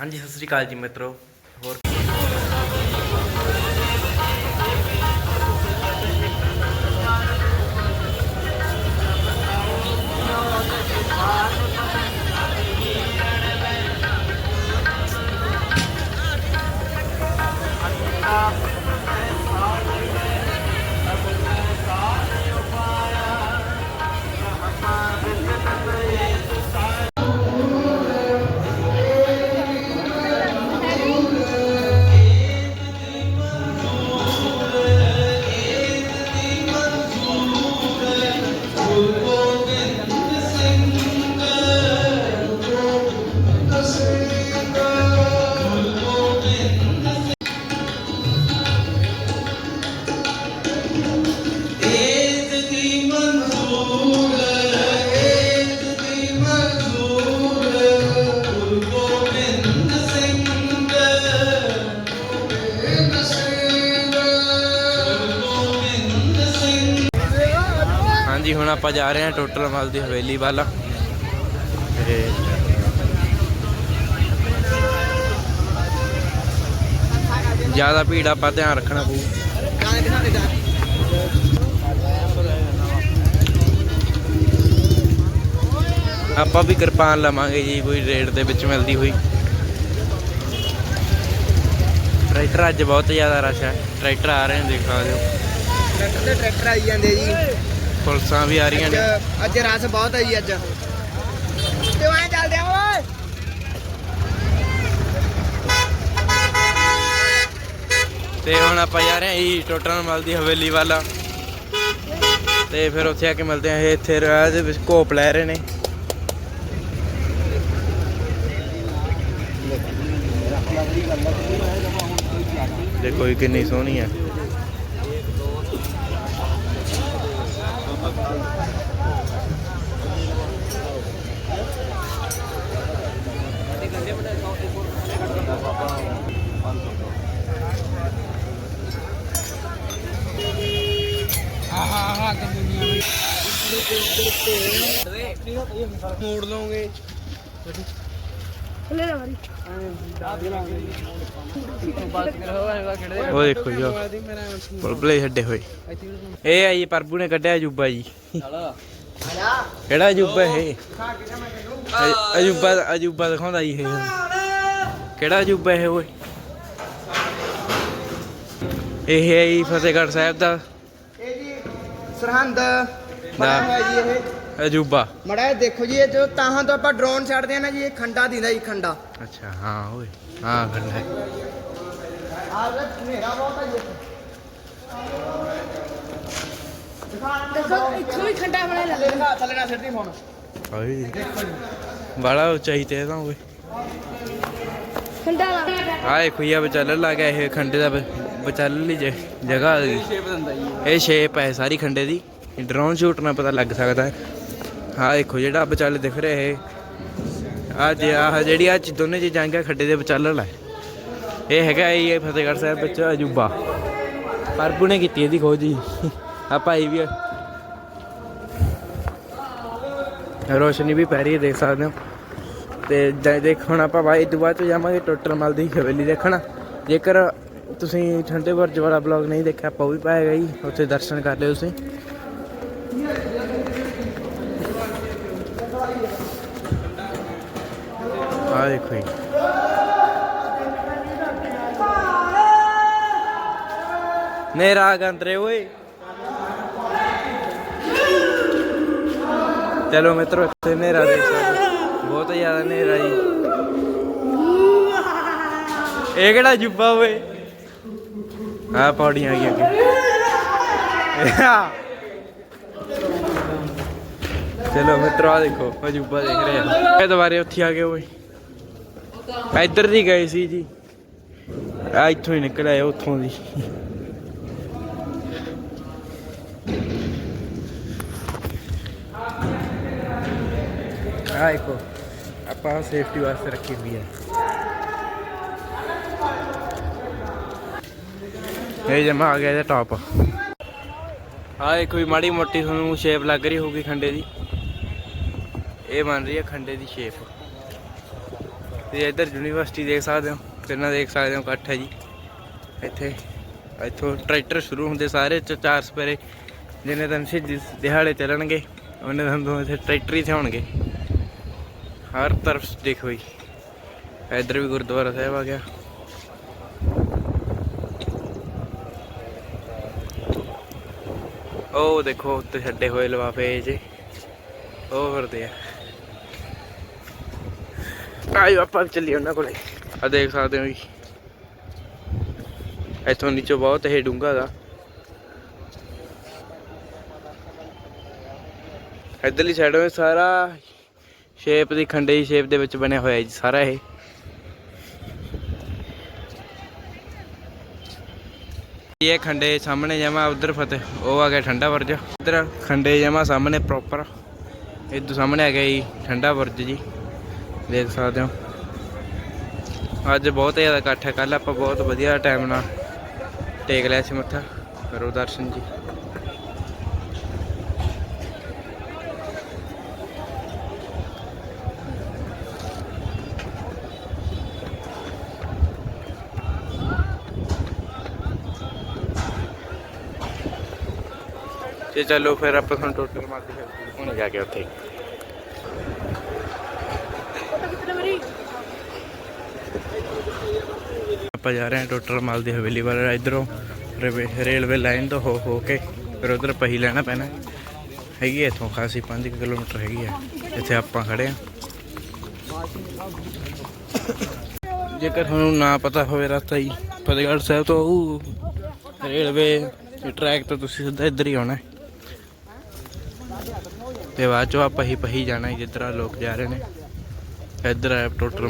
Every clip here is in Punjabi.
ਹਾਂਜੀ ਸਤਿ ਸ੍ਰੀ ਅਕਾਲ ਜੀ ਮਿੱਤਰੋ। ਹੋਰ ਆਪਾਂ ਜਾ ਰਹੇ ਹਾਂ ਟੋਟਲ ਮਲ ਦੀ ਹਵੇਲੀ ਵੱਲ। ਤੇ ਜ਼ਿਆਦਾ ਭੀੜ ਆਪਾਂ ਧਿਆਨ ਰੱਖਣਾ ਪਊ। ਆਪਾਂ ਵੀ ਕਿਰਪਾਨ ਲਵਾਂਗੇ ਜੀ, ਕੋਈ ਰੇਟ ਦੇ ਵਿੱਚ ਮਿਲਦੀ ਹੋਈ। ਟਰੈਕਟਰ ਅੱਜ ਬਹੁਤ ਜ਼ਿਆਦਾ ਰਸ਼ ਹੈ। ਟਰੈਕਟਰ ਆ ਰਹੇ ਨੇ, ਦੇਖ ਸਕਦੇ ਹੋ। ਟਰੈਕਟਰ ਤੇ ਟਰੈਕਟਰ ਆਈ ਜਾਂਦੇ ਜੀ। ਪੁਲਿਸਾਂ ਵੀ ਆ ਰਹੀਆਂ ਨੇ। ਅੱਜ ਅੱਜ ਰਸ ਬਹੁਤ ਹੈ ਜੀ ਅੱਜ। ਤੇ ਵਾਂ ਚੱਲਦੇ ਆ ਓਏ। ਤੇ ਹੁਣ ਆਪਾਂ ਜਾ ਰਹੇ ਹਾਂ ਜੀ ਟੋਟਲ ਮਲ ਦੀ ਹਵੇਲੀ ਵੱਲ। ਤੇ ਫਿਰ ਉੱਥੇ ਆ ਕੇ ਮਿਲਦੇ ਆ ਇਹ ਇੱਥੇ ਰਾਹ ਦੇ ਵਿੱਚ ਘੋਪ ਲੈ ਰਹੇ ਨੇ। ਦੇਖੋ ਇਹ ਕਿੰਨੀ ਸੋਹਣੀ ਹੈ ਮੋੜ ਲਓਗੇ। ਉਹ ਦੇਖੋ ਜੀ ਉਹ ਬੁਲਬੁਲੇ ਛੱਡੇ ਹੋਏ। ਇਹ ਆ ਜੀ ਪ੍ਰਭੂ ਨੇ ਕੱਢਿਆ ਅਜੂਬਾ ਜੀ। ਕਿਹੜਾ ਅਜੂਬਾ ਇਹ? ਅਜੂਬਾ ਅਜੂਬਾ ਦਿਖਾਉਂਦਾ ਜੀ ਇਹ। ਕਿਹੜਾ ਅਜੂਬਾ ਇਹ ਓਏ? ਇਹ ਹੈ ਜੀ ਫਤਿਹਗੜ੍ਹ ਸਾਹਿਬ ਦਾ। ਇਹ ਜੀ ਸਰਹੰਦ। ਹੋਇਆ ਜੀ ਇਹ। ਅਜੂਬਾ। ਮੜਾ ਦੇਖੋ ਜੀ ਇਹ ਜੋ ਤਾਹਾਂ ਤੋਂ ਆਪਾਂ ਡਰੋਨ ਛੱਡਦੇ ਆ ਨਾ ਜੀ ਇਹ ਖੰਡਾ ਦਿੰਦਾ ਜੀ ਖੰਡਾ। ਅੱਛਾ ਹਾਂ ਓਏ ਹਾਂ ਖੰਡਾ ਹੈ। ਆਹ ਹਨੇਰਾ ਬਹੁਤ ਹੈ ਜੀ। ਦੇਖੋ ਇੱਥੋਂ ਵੀ ਖੰਡਾ ਬਣਾ ਲੈ ਥੱਲੇ ਨਾ ਥੱਲੇ ਨਾ ਸਿੱਟਦੀ ਫੋਨ ਓਏ ਬੜਾ ਉਚਾਈ ਤੇ ਤਾਂ ਓਏ। ਖੰਡਾ ਲਾ। ਆ ਦੇਖੋ ਇਹ ਵਿਚਾਲਣ ਲੱਗਾ ਇਹ ਖੰਡੇ ਦਾ ਵਿਚਾਲਣ ਲਈ ਜ- ਜਗ੍ਹਾ ਆ ਗਈ। ਇਹ ਸ਼ੇਪ ਹੈ ਸਾਰੀ ਖੰਡੇ ਦੀ। ਡਰੋਨ ਸ਼ੂਟ ਨਾਲ ਪਤਾ ਲੱਗ ਸਕਦਾ ਹੈ। ਹਾਂ ਦੇਖੋ ਜਿਹੜਾ ਵਿਚਾਲੇ ਦਿਖ ਰਿਹਾ ਇਹ। ਆ ਜੇ ਆ ਜਿਹੜੀ ਆ ਦੋਨੇ ਚੀਜ਼ਾਂ ਹੈਗੀਆਂ ਖੱਡੇ ਦੇ ਵਿਚਾਲਣ ਹੈ। ਇਹ ਹੈਗਾ ਇਹ ਫਤਿਹਗੜ੍ਹ ਸਾਹਿਬ ਵਿੱਚ ਅਜੂਬਾ। ਪਰਪੂ ਨੇ ਕੀਤੀ ਇਹਦੀ ਖੋਜ ਜੀ। ਆ ਭਾਈ ਵੀ ਰੋਸ਼ਨੀ ਵੀ ਪੈ ਰਹੀ ਹੈ, ਦੇਖ ਸਕਦੇ ਹੋ। ਤੇ ਜ- ਦੇਖ ਹੁਣ ਆਪਾਂ ਬਾਈ ਤੋਂ ਬਾਅਦ ਚ ਜਾਵਾਂਗੇ ਟੋਟਲ ਮਲ ਦੀ ਹਵੇਲੀ ਦੇਖਣ। ਜੇਕਰ ਤੁਸੀਂ ਠੰਡੇ ਬੁਰਜ ਵਾਲਾ ਬਲੌਗ ਨਹੀਂ ਦੇਖਿਆ, ਆਪਾਂ ਉਹ ਵੀ ਪਾਏਗਾ ਜੀ। ਉੱਥੇ ਦਰਸ਼ਨ ਕਰ ਲਿਓ ਤੁਸੀਂ। ਆ ਦੇਖੋ ਜੀ ਨੇਰਾ ਗੰਦਰੇ ਓਏ ਚਲੋ ਮਿੱਤਰੋ ਇੱਥੇ ਨੇਰਾ ਦੇਖ ਸਕਦੇ ਬਹੁਤ ਜ਼ਿਆਦਾ ਨੇਰਾ ਜੀ ਇਹ ਕਿਹੜਾ ਜੁੱਬਾ ਓਏ ਆ ਪੌੜੀਆਂ ਆ ਗਈਆਂ ਅੱਗੇ ਚਲੋ ਮਿੱਤਰੋ ਆ ਦੇਖੋ ਅਜੂਬਾ ਦੇਖ ਰਹੇ ਆ ਇਹ ਦੁਬਾਰੇ ਉੱਥੇ ਆ ਗਏ ਓਏ ਇੱਧਰ ਦੀ ਗਏ ਸੀ ਜੀ। ਆ ਇੱਥੋਂ ਹੀ ਨਿਕਲ ਆਏ ਉੱਥੋਂ ਦੀ। ਆ ਦੇਖੋ ਆਪਾਂ ਸੇਫਟੀ ਵਾਸਤੇ ਰੱਖੀ ਹੋਈ ਹੈ। ਇਹ ਜਮਾ ਆ ਗਿਆ ਇਹਦਾ ਟਾਪ ਇਹ ਕੋਈ ਮਾੜੀ ਮੋਟੀ ਤੁਹਾਨੂੰ ਸ਼ੇਪ ਲੱਗ ਰਹੀ ਹੋਊਗੀ ਖੰਡੇ ਦੀ। ਇਹ ਬਣ ਰਹੀ ਹੈ ਖੰਡੇ ਦੀ ਸ਼ੇਪ ਤੇ ਇੱਧਰ ਯੂਨੀਵਰਸਿਟੀ ਦੇਖ ਸਕਦੇ ਹੋ, ਕਿੰਨਾ ਦੇਖ ਸਕਦੇ ਹੋ ਇਕੱਠ ਹੈ ਜੀ। ਇੱਥੇ, ਇੱਥੋਂ ਟਰੈਕਟਰ ਸ਼ੁਰੂ ਹੁੰਦੇ ਸਾਰੇ ਚ- ਚਾਰ ਸਪੇਰੇ, ਜਿੰਨੇ ਦਿਨ ਸ਼ਹੀਦੀ ਦਿਹਾੜੇ ਚੱਲਣਗੇ, ਉਹਨੇ ਦਿਨ ਤੋਂ ਇੱਥੇ ਟਰੈਕਟਰ ਹੀ ਹੋਣਗੇ ਹਰ ਤਰਫ ਦੇਖੋ ਜੀ, ਇੱਧਰ ਵੀ ਗੁਰਦੁਆਰਾ ਸਾਹਿਬ ਆ ਗਿਆ। ਉਹ ਦੇਖੋ ਉੱਤੇ ਛੱਡੇ ਹੋਏ ਲਵਾਫੇ ਜੇ ਉਹ ਫਿਰਦੇ ਆ। ਆਇਓ ਆਪਾਂ ਵੀ ਚੱਲੀਏ ਉਹਨਾਂ ਕੋਲੇ। ਆ ਦੇਖ ਸਕਦੇ ਹੋ ਜੀ। ਇੱਥੋਂ ਨੀਚੋਂ ਬਹੁਤ ਇਹ ਡੂੰਘਾ ਦਾ ਇੱਧਰਲੀ ਸਾਈਡ ਵਿੱਚ ਸਾਰਾ ਸ਼ੇਪ ਦੀ ਖੰਡੇ ਦੀ ਸ਼ੇਪ ਦੇ ਵਿੱਚ ਬਣਿਆ ਹੋਇਆ ਜੀ ਸਾਰਾ ਇਹ। ਇਹ ਖੰਡੇ ਸਾਹਮਣੇ ਜਮਾ ਉਧਰ ਫਤਿਹ, ਉਹ ਆ ਗਿਆ ਠੰਡਾ ਬੁਰਜ। ਉਧਰ ਖੰਡੇ ਜਮਾ ਸਾਹਮਣੇ ਪ੍ਰੋਪਰ ਇਦੋਂ ਸਾਹਮਣੇ ਆ ਗਿਆ ਜੀ, ਠੰਡਾ ਵਰਜ ਜੀ। ਦੇਖ ਸਕਦੇ ਹੋ। ਅੱਜ ਬਹੁਤ ਜ਼ਿਆਦਾ ਇਕੱਠ ਹੈ। ਕੱਲ ਆਪਾਂ ਬਹੁਤ ਵਧੀਆ ਟਾਈਮ ਨਾਲ ਟੇਕ ਲਿਆ ਸੀ ਮੱਥਾ। ਕਰੋ ਦਰਸ਼ਨ ਜੀ। ਤੇ ਚਲੋ ਫਿਰ ਆਪਾਂ ਤੁਹਾਨੂੰ ਟੋਟਲ ਮਾਰਦੇ ਫਿਰ ਹੁਣ ਜਾ ਕੇ ਉੱਥੇ। ਆਪਾਂ ਜਾ ਰਹੇ ਹਾਂ ਟੋਟਲ ਮਾਲ ਦੀ ਹਵੇਲੀ ਵੱਲ। ਇਧਰੋਂ ਰੇਲਵੇ ਲਾਈਨ ਤੋਂ ਹੋ ਹੋ ਕੇ ਫਿਰ ਉਧਰ ਪਹੀ ਲੈਣਾ ਪੈਣਾ। ਹੈਗੀ ਹੈ ਇੱਥੋਂ ਖਾਸੀ 5 ਕਿਲੋਮੀਟਰ ਹੈਗੀ ਹੈ ਇੱਥੇ ਆਪਾਂ ਖੜੇ ਆ। ਜੇਕਰ ਤੁਹਾਨੂੰ ਨਾ ਪਤਾ ਹੋਵੇ ਰਸਤਾ ਹੀ ਫਤਿਹਗੜ੍ਹ ਸਾਹਿਬ ਤੋਂ ਉਹ ਰੇਲਵੇ ਟਰੈਕ ਤੋਂ ਤੁਸੀਂ ਸਿੱਧਾ ਇੱਧਰ ਹੀ ਆਉਣਾ। ਹੈ ਤੇ ਬਾਅਦ ਚੋਂ ਆਪਾਂ ਹੀ ਪਹੀ ਜਾਣਾ ਜਿੱਧਰ ਲੋਕ ਜਾ ਰਹੇ ਨੇ। ਇੱਧਰ ਹੈ ਟੋਟਲ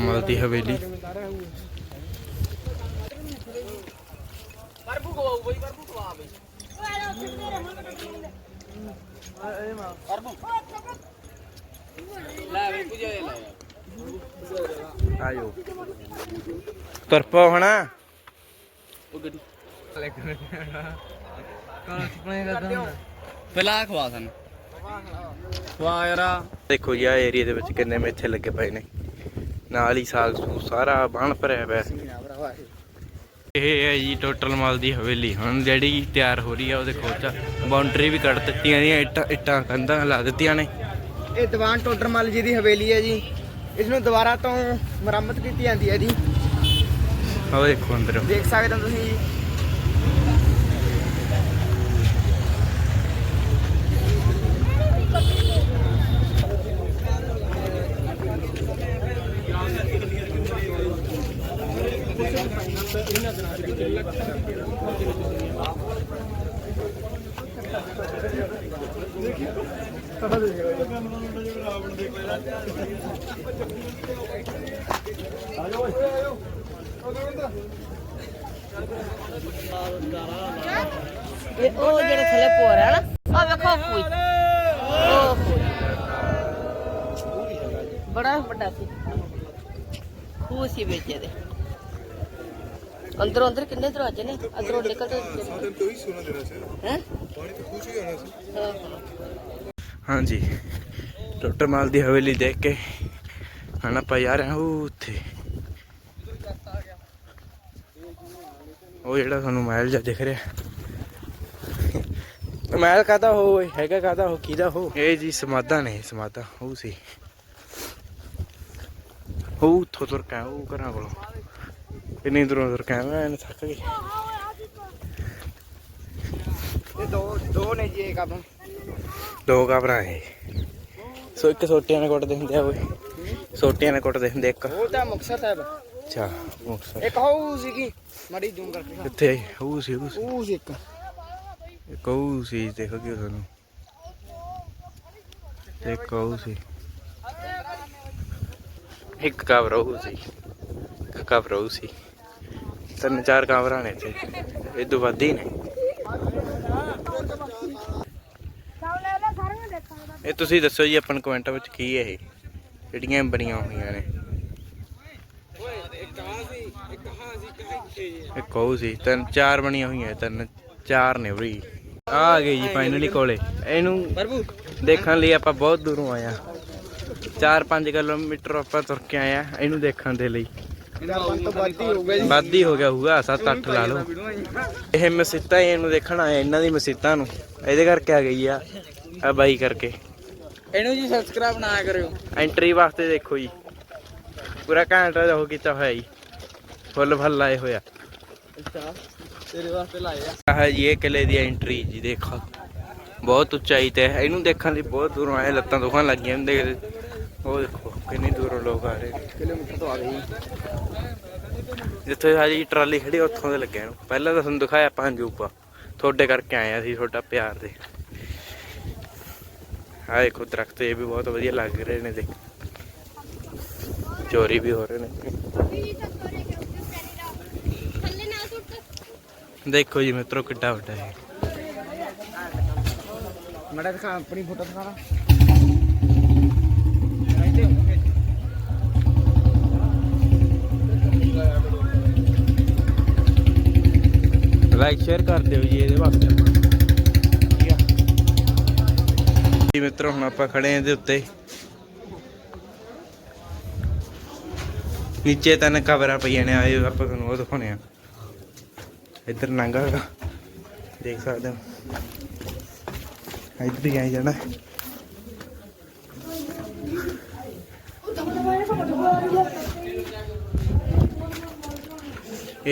ਮਾਲ ਦੀ ਹਵੇਲੀ ਆਇਓ। ਤਰਪਾ ਹੋਣਾ। ਪਹਿਲਾਂ ਖਵਾ ਸਨ। ਖਵਾ ਯਾਰਾ। ਦੇਖੋ ਜੀ ਆ ਏਰੀਆ ਦੇ ਵਿੱਚ ਕਿੰਨੇ ਮੇਥੇ ਲੱਗੇ ਪਏ ਨੇ। ਨਾਲ ਹੀ ਸਾਗ ਸੂਗ ਸਾਰਾ ਬਾਣ ਭਰਿਆ ਪਿਆ। ਇਹ ਹੈ ਜੀ ਟੋਟਲ ਮਾਲ ਦੀ ਹਵੇਲੀ। ਹੁਣ ਜਿਹੜੀ ਤਿਆਰ ਹੋ ਰਹੀ ਆ ਉਹਦੇ ਕੋਚ ਬਾਉਂਡਰੀ ਵੀ ਕੱਢ ਦਿੱਤੀਆਂ ਦੀਆਂ ਇੱਟਾਂ ਇੱਟਾਂ ਕੰਧਾਂ ਲਾ ਦਿੱਤੀਆਂ ਨੇ। ਇਹ ਦੀਵਾਨ ਟੋਡਰਮਲ ਜੀ ਦੀ ਹਵੇਲੀ ਹੈ ਜੀ। ਇਸ ਨੂੰ ਦੁਬਾਰਾ ਤੋਂ ਮੁਰੰਮਤ ਕੀਤੀ ਜਾਂਦੀ ਹੈ ਜੀ। ਆਹ ਦੇਖੋ ਅੰਦਰ। ਦੇਖ ਸਕਦੇ ਹੋ ਤੁਸੀਂ। ਇਹ ਉਹ ਜਿਹੜੇ ਥੱਲੇ ਪੋਰ ਹੈ ਨਾ ਉਹ ਵੇਖੋ ਕੋਈ ਉਹ ਕੋਈ। ਬੜਾ ਵੱਡਾ ਸੀ। ਖੂਹ ਸੀ ਵਿੱਚ ਇਹਦੇ ਅੰਦਰੋਂ ਅੰਦਰ ਕਿੰਨੇ ਦਰਵਾਜ਼ੇ ਨੇ? ਅੰਦਰੋਂ ਨਿਕਲ ਤੇ ਹੈ ਹਾਂਜੀ। ਟੋਟਲ ਮਾਲ ਦੀ ਹਵੇਲੀ ਦੇਖ ਕੇ ਹੁਣ ਆਪਾਂ ਜਾ ਹਾਂ ਉਹ ਉੱਥੇ। ਉਹ ਜਿਹੜਾ ਤੁਹਾਨੂੰ ਮਹਿਲ ਜਿਹਾ ਦਿਖ ਰਿਹਾ। ਮਹਿਲ ਕਾਦਾ ਹੋ ਹੈਗਾ ਕਾਦਾ ਹੋ ਕਿਹਦਾ ਹੋ ਇਹ ਜੀ ਸਮਾਧਾਂ ਨੇ ਸਮਾਧਾਂ। ਉਹ ਸੀ। ਉਹ ਉੱਥੋਂ ਤੁਰ ਕੇ ਉਹ ਘਰਾਂ ਕੋਲੋਂ। ਇੰਨੀ ਦੂਰੋਂ ਤੁਰ ਕੇ ਆਇਆ, ਮੈਂ ਥੱਕ ਗਈ। ਇਹ ਦੋ ਦੋ ਨੇ ਜੀ ਦੋ ਘਬਰਾ ਹੈ ਸੋ ਇੱਕ ਸੋਟੀਆਂ ਨੇ ਕੁੱਟਦੇ ਹੁੰਦੇ ਆ ਓਏ ਸੋਟੀਆਂ ਨੇ ਕੁੱਟਦੇ ਹੁੰਦੇ ਇੱਕ। ਉਹ ਤਾਂ ਮੁਕਤਸਰ ਸਾਹਿਬ। ਅੱਛਾ ਉਹ ਸਰ ਇੱਕ ਉਹ ਸੀਗੀ ਮੜੀ ਜ਼ੂਮ ਕਰਕੇ। ਕਿੱਥੇ ਉਹ ਸੀ ਉਹ ਸੀ। ਇੱਕ। ਇੱਕ ਉਹ ਸੀ ਦੇਖੋ ਕਿ ਤੁਹਾਨੂੰ। ਇੱਕ ਉਹ ਸੀ। ਇੱਕ ਕਵਰ ਉਹ ਸੀ। ਇੱਕ ਕਵਰ ਉਹ ਸੀ। ਤਿੰਨ ਚਾਰ ਕਵਰਾਂ ਨੇ ਇੱਥੇ। ਇਹ ਤੋਂ ਵੱਧ ਹੀ ਨੇ। ਇਹ ਤੁਸੀਂ ਦੱਸੋ ਜੀ, ਆਪਾਂ ਨੂੰ ਕਮੈਂਟਾਂ ਵਿੱਚ ਕੀ ਹੈ ਇਹ? ਜਿਹੜੀਆਂ ਬਣੀਆਂ ਹੋਈਆਂ ਨੇ? ਇੱਕ ਉਹ ਸੀ, ਤਿੰਨ, ਚਾਰ ਬਣੀਆਂ ਹੋਈਆਂ, ਤਿੰਨ, ਚਾਰ ਨੇ ਉਰੀ ਆ ਗਏ ਜੀ ਫਾਈਨਲੀ ਕੋਲੇ। ਇਹਨੂੰ ਦੇਖਣ ਲਈ ਆਪਾਂ ਬਹੁਤ ਦੂਰੋਂ ਆਏ ਆ 4-5 ਕਿਲੋਮੀਟਰ ਆਪਾਂ ਤੁਰ ਕੇ ਆਏ ਆ ਇਹਨੂੰ ਦੇਖਣ ਦੇ ਲਈ। ਵੱਧ ਹੀ ਹੀ ਹੋ ਗਿਆ ਹੋਊਗਾ 7-8 ਲਾ ਲਓ। ਇਹ ਮਸੀਤਾਂ ਇਹਨੂੰ ਦੇਖਣ ਆਏ ਇਹਨਾਂ ਦੀ ਮਸੀਤਾਂ ਨੂੰ। ਇਹਦੇ ਕਰਕੇ ਆ ਗਈ ਆ ਆ ਬਾਈ ਕਰਕੇ। ਇਹਨੂੰ ਜੀ ਸਬਸਕ੍ਰਾਈਬ ਨਾ ਕਰਿਓ। ਐਂਟਰੀ ਵਾਸਤੇ ਦੇਖੋ ਜੀ। ਪੂਰਾ ਘੰਟਾ ਉਹ ਕੀਤਾ ਹੋਇਆ ਜੀ। ਫੁੱਲ ਫੁੱਲ ਲਾਏ ਹੋਇਆ ਅੱਛਾ ਤੇਰੇ ਵਾਸਤੇ ਲਾਏ ਆ। ਆਹ ਜੀ ਇਹ ਕਿਲੇ ਦੀ ਐਂਟਰੀ ਜੀ ਦੇਖੋ। ਬਹੁਤ ਉੱਚਾਈ ਤੇ ਹੈ। ਇਹਨੂੰ ਦੇਖਣ ਲਈ ਬਹੁਤ ਦੂਰੋਂ ਆਏ ਲੱਤਾਂ ਦੁਖਣ ਲੱਗੀਆਂ ਨੇ ਦੇਖ ਉਹ ਦੇਖੋ। ਕਿੰਨੀ ਦੂਰੋਂ ਲੋਕ ਆ ਰਹੇ। ਕਿਲੋਮੀਟਰ ਤੋਂ ਆ ਜੀ। ਜਿੱਥੇ ਸਾਡੀ ਟਰਾਲੀ ਖੜੀ ਉੱਥੋਂ ਦੇ ਲੱਗੇ ਨੂੰ। ਪਹਿਲਾਂ ਤਾਂ ਤੁਹਾਨੂੰ ਦਿਖਾਇਆ ਪੰਜ ਉਪਾ ਤੁਹਾਡੇ ਕਰਕੇ ਆਏ ਅਸੀਂ ਤੁਹਾਡਾ ਪਿਆਰ ਦੇ। ਆਹ ਦੇਖੋ ਦਰਖਤ ਇਹ ਵੀ ਬਹੁਤ ਵਧੀਆ ਲੱਗ ਰਹੇ ਨੇ ਦੇਖ। ਚੋਰੀ ਵੀ ਹੋ ਰਹੇ ਨੇ। ਦੇਖੋ ਜੀ ਮਿੱਤਰੋ ਕਿੱਡਾ ਵੱਡਾ ਹੈ ਮੜਾ ਦਿਖਾ ਆਪਣੀ ਫੋਟੋ ਦਿਖਾਣਾ ਲਾਈਕ ਸ਼ੇਅਰ ਕਰ ਦਿਓ ਜੀ ਇਹਦੇ ਵਾਸਤੇ ਠੀਕ ਆ? ਜੀ ਮਿੱਤਰੋ, ਹੁਣ ਆਪਾਂ ਖੜੇ ਇਹਦੇ ਉੱਤੇ। ਨੀਚੇ ਤਿੰਨ ਕਵਰਾਂ ਪਈਆਂ ਨੇ ਆਏ ਆਪਾਂ ਤੁਹਾਨੂੰ ਉਹ ਦਿਖਾਉਣੇ ਆ। ਇੱਧਰ ਨੰਗਾ ਹੈਗਾ। ਦੇਖ ਸਕਦੇ ਹੋ। ਇੱਧਰ ਹੀ ਆਈ ਜਾਣਾ।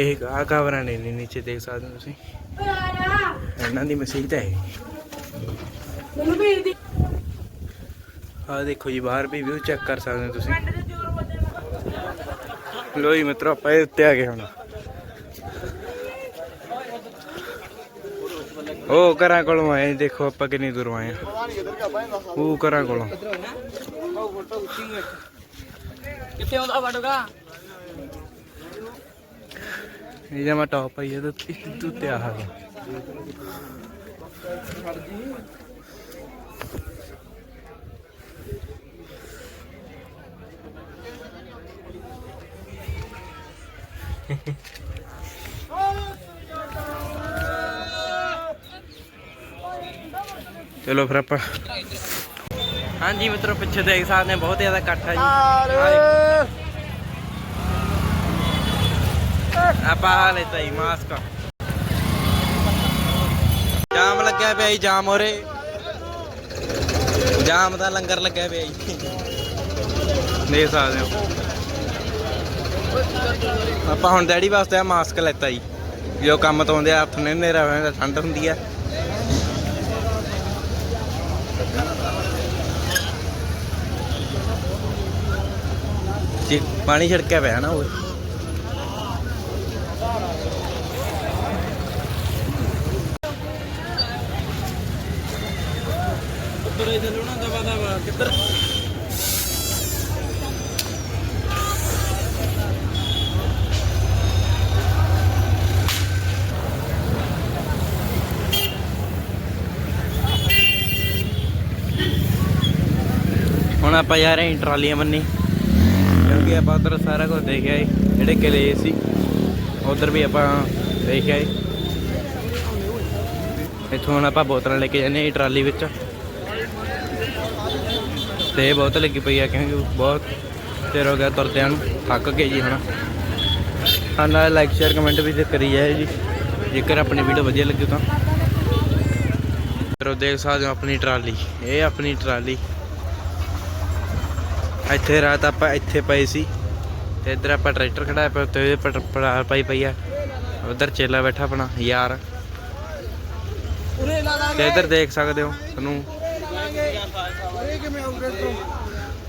ਇਹ ਆ ਕਵਰਾਂ ਨੇ ਨੀਚੇ ਦੇਖ ਸਕਦੇ ਹੋ ਤੁਸੀਂ। ਇਹਨਾਂ ਦੀ ਮਸੀਤ ਹੈ ਆ ਦੇਖੋ ਜੀ, ਬਾਹਰ ਵੀ ਵਿਊ ਚੈੱਕ ਕਰ ਸਕਦੇ ਹੋ ਤੁਸੀਂ। ਲੋ ਜੀ ਮਿੱਤਰੋ, ਆਪਾਂ ਇਹ ਉੱਤੇ ਆ ਗਏ ਹੁਣ। ਉਹ ਘਰਾਂ ਕੋਲੋਂ ਆਏ, ਦੇਖੋ ਆਪਾਂ ਕਿੰਨੀ ਦੂਰੋਂ ਆਏ ਆ ਉਹ ਘਰਾਂ ਕੋਲੋਂ। ਕਿੱਥੇ ਆਉਂਦਾ ਵੜੂਗਾ ਇਹ ਜਮਾ ਟੌਪ ਆਈ ਇਹਦੇ ਉੱਤੇ ਇਹਦੇ ਉੱਤੇ ਚਲੋ ਫਿਰ ਆਪਾਂ ਹਾਂਜੀ ਮਿੱਤਰੋ, ਪਿੱਛੇ ਦੇਖ ਸਕਦੇ ਬਹੁਤ ਜ਼ਿਆਦਾ ਇਕੱਠ ਹੈ ਜੀ। ਆਹ ਦੇਖੋ। ਆਪਾਂ ਲੈਤਾ ਜੀ ਮਾਸਕ ਜਾਮ ਲੱਗਿਆ ਪਿਆ ਜੀ, ਜਾਮ ਹੋਰੇ ਜਾਮ ਦਾ ਲੰਗਰ ਲੱਗਿਆ ਪਿਆ ਜੀ। ਦੇਖ ਸਕਦੇ ਹੋ। ਆਪਾਂ ਹੁਣ ਡੈਡੀ ਵਾਸਤੇ ਆ ਮਾਸਕ ਲੈਤਾ ਜੀ। ਜੋ ਕੰਮ ਤੋਂ ਆਉਂਦੇ ਆ, ਹੱਥ ਨੇ ਹਨੇਰਾ ਹੋਇਆ ਤਾਂ ਠੰਡ ਹੁੰਦੀ ਆ। ਜੀ, ਪਾਣੀ ਛਿੜਕਿਆ ਪਿਆ ਨਾ ਉਹ। ਤੁਰੇ ਚੱਲੋ ਨਾ ਦਵਾ ਦਵਾ, ਕਿੱਧਰ? ਹੁਣ ਆਪਾਂ ਜਾ ਰਹੇ ਹਾਂ ਟਰਾਲੀਆਂ ਮੰਨੀ ਕਿਉਂਕਿ ਆਪਾਂ ਉਧਰ ਸਾਰਾ ਕੁਝ ਦੇਖਿਆ ਆਏ ਜਿਹੜੇ ਕਿਲੇ ਸੀ, ਉਧਰ ਵੀ ਆਪਾਂ ਦੇਖਿਆ ਆਏ ਇੱਥੋਂ ਹੁਣ ਆਪਾਂ ਬੋਤਲਾਂ ਲੈ ਕੇ ਜਾਂਦੇ ਹਾਂ ਟਰਾਲੀ ਵਿੱਚ। ਤੇ ਇਹ ਬਹੁਤ ਲੱਗੀ ਪਈ ਆ ਕਿਉਂਕਿ ਬਹੁਤ ਚਿਰ ਹੋ ਗਿਆ ਤੁਰਦਿਆਂ ਨੂੰ ਥੱਕ ਗਏ ਜੀ ਹੁਣ ਹਾਂ, ਨਾਲ ਲਾਈਕ ਸ਼ੇਅਰ ਕਮੈਂਟ ਵੀ ਕਰੀ ਜਾਏ ਜੀ। ਜੇਕਰ ਆਪਣੀ ਵੀਡੀਓ ਵਧੀਆ ਲੱਗੀ ਤਾਂ। ਫਿਰ ਦੇਖ ਸਕਦੇ ਹੋ ਆਪਣੀ ਟਰਾਲੀ। ਇਹ ਆਪਣੀ ਟਰਾਲੀ। ਇੱਥੇ ਰਾਤ ਆਪਾਂ ਇੱਥੇ ਪਏ ਸੀ। ਤੇ ਇੱਧਰ ਆਪਾਂ ਟਰੈਕਟਰ ਖੜਾਇਆ ਪਿਆ ਉੱਤੇ ਉਹਦੇ ਪਾਈ ਪਈ ਆ। ਉਧਰ ਚੇਲਾ ਬੈਠਾ ਆਪਣਾ, ਯਾਰ। ਉਰੇ ਲਾ ਲਾ ਤੇ ਇੱਧਰ ਦੇਖ ਸਕਦੇ ਹੋ, ਤੁਹਾਨੂੰ ਉਰੇ ਕਿਵੇਂ ਆਉਂਗੇ ਤੋਂ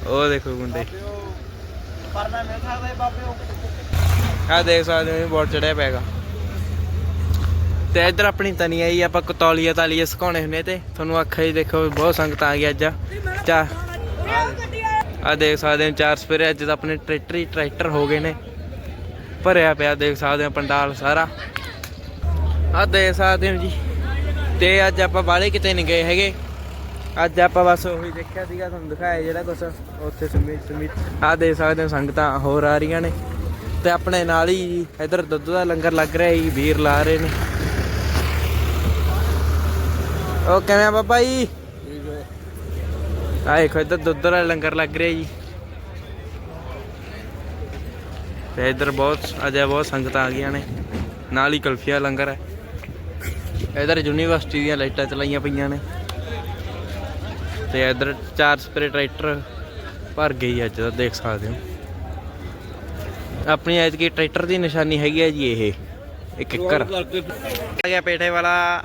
ਉਹ ਦੇਖੋ ਗੁੰਡੇ ਪਰਨਾ ਮਿਲ ਸਕਦਾ ਹੈ ਬਾਬਿਓ ਆ ਦੇਖ ਸਕਦੇ ਹੋ ਇਹ ਚੜਿਆ ਪੈਗਾ ਤੇ ਇੱਧਰ ਆਪਣੀ ਤਨੀ ਆਈ ਆਪਾਂ ਕਤੌਲੀਆ ਤਾਲੀਆ ਸੁਕਾਉਣੇ ਹੁੰਦੇ ਤੇ। ਤੁਹਾਨੂੰ ਆਖਿਆ ਹੀ ਦੇਖੋ ਬਹੁਤ ਸੰਗਤ ਆ ਗਈ ਅੱਜ। ਚਾ ਆ ਦੇਖ ਸਕਦੇ ਹੋ, ਚਾਰ ਸਪੇਰੇ ਅੱਜ ਤਾਂ ਆਪਣੇ ਟਰੈਕਟਰ ਹੀ ਟਰੈਕਟਰ ਹੋ ਗਏ ਨੇ। ਭਰਿਆ ਪਿਆ, ਦੇਖ ਸਕਦੇ ਹੋ, ਪੰਡਾਲ ਸਾਰਾ। ਆ ਦੇਖ ਸਕਦੇ ਹੋ ਜੀ। ਤੇ ਅੱਜ ਆਪਾਂ ਬਾਹਲੇ ਕਿਤੇ ਨਹੀਂ ਗਏ ਹੈਗੇ। ਅੱਜ ਆਪਾਂ ਬਸ ਉਹੀ ਦੇਖਿਆ ਸੀਗਾ, ਤੁਹਾਨੂੰ ਦਿਖਾਇਆ ਜਿਹੜਾ ਕੁਛ ਉੱਥੇ ਸਮੀਤ ਸਮੀਤ ਆ ਦੇ ਸਕਦੇ ਹੋ ਸੰਗਤਾਂ ਹੋਰ ਆ ਰਹੀਆਂ ਨੇ। ਤੇ ਆਪਣੇ ਨਾਲ ਹੀ ਇਧਰ ਦੁੱਧ ਦਾ ਲੰਗਰ ਲੱਗ ਰਿਹਾ ਜੀ, ਵੀਰ ਲਾ ਰਹੇ ਨੇ। ਉਹ ਕਿਵੇਂ ਆ ਬਾਬਾ ਜੀ? ਆ ਦੇਖੋ, ਇੱਧਰ ਦੁੱਧ ਦਾ ਲੰਗਰ ਲੱਗ ਰਿਹਾ ਜੀ। ਤੇ ਇੱਧਰ ਬਹੁਤ, ਅਜੇ ਬਹੁਤ ਸੰਗਤਾਂ ਆ ਗਈਆਂ ਨੇ। ਨਾਲ ਹੀ ਕਲਫੀਆ ਲੰਗਰ ਹੈ। ਇੱਧਰ ਯੂਨੀਵਰਸਿਟੀ ਦੀਆਂ ਲਾਈਟਾਂ ਚਲਾਈਆਂ ਪਈਆਂ ਨੇ। ਤੇ ਇੱਧਰ ਚਾਰ ਸਪਰੇ ਟਰੈਕਟਰ ਭਰ ਗਈ ਅੱਜ ਦਾ ਦੇਖ ਸਕਦੇ ਹੋ। ਆਪਣੀ ਐਤਕੀ ਟਰੈਕਟਰ ਦੀ ਨਿਸ਼ਾਨੀ ਹੈਗੀ ਹੈ ਜੀ ਇਹ ਇੱਕ ਇੱਕਰ। ਆ ਗਿਆ ਪੇਠੇ ਵਾਲਾ।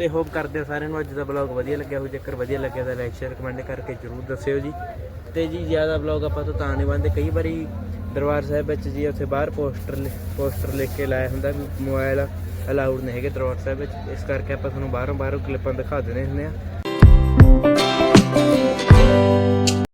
ਤੇ ਹੋਪ ਕਰਦੇ ਹਾਂ ਸਾਰਿਆਂ ਨੂੰ ਅੱਜ ਦਾ ਬਲੌਗ ਵਧੀਆ ਲੱਗਿਆ ਹੋ ਜੇਕਰ ਵਧੀਆ ਲੱਗਿਆ ਤਾਂ ਲਾਈਕ ਸ਼ੇਅਰ ਕਮੈਂਟ ਕਰਕੇ ਜਰੂਰ ਦੱਸਿਓ ਜੀ। ਤੇ ਜੀ ਜ਼ਿਆਦਾ ਬਲੌਗ ਆਪਾਂ ਤੋਂ ਤਾਂ ਨਹੀਂ ਬੰਦੇ ਕਈ ਵਾਰੀ ਦਰਬਾਰ ਸਾਹਿਬ ਵਿੱਚ ਜੀ ਉੱਥੇ ਬਾਹਰ ਪੋਸਟਰ ਪੋਸਟਰ ਲਿਖ ਕੇ ਲਾਇਆ ਹੁੰਦਾ ਵੀ ਮੋਬਾਈਲ ਅਲਾਊਡ ਨਹੀਂ ਹੈਗੇ ਦਰਬਾਰ ਸਾਹਿਬ ਵਿੱਚ। ਇਸ ਕਰਕੇ ਆਪਾਂ ਤੁਹਾਨੂੰ ਬਾਹਰੋਂ ਬਾਹਰੋਂ ਕਲਿੱਪਾਂ ਦਿਖਾ ਦਿੰਦੇ ਹੁੰਦੇ ਆ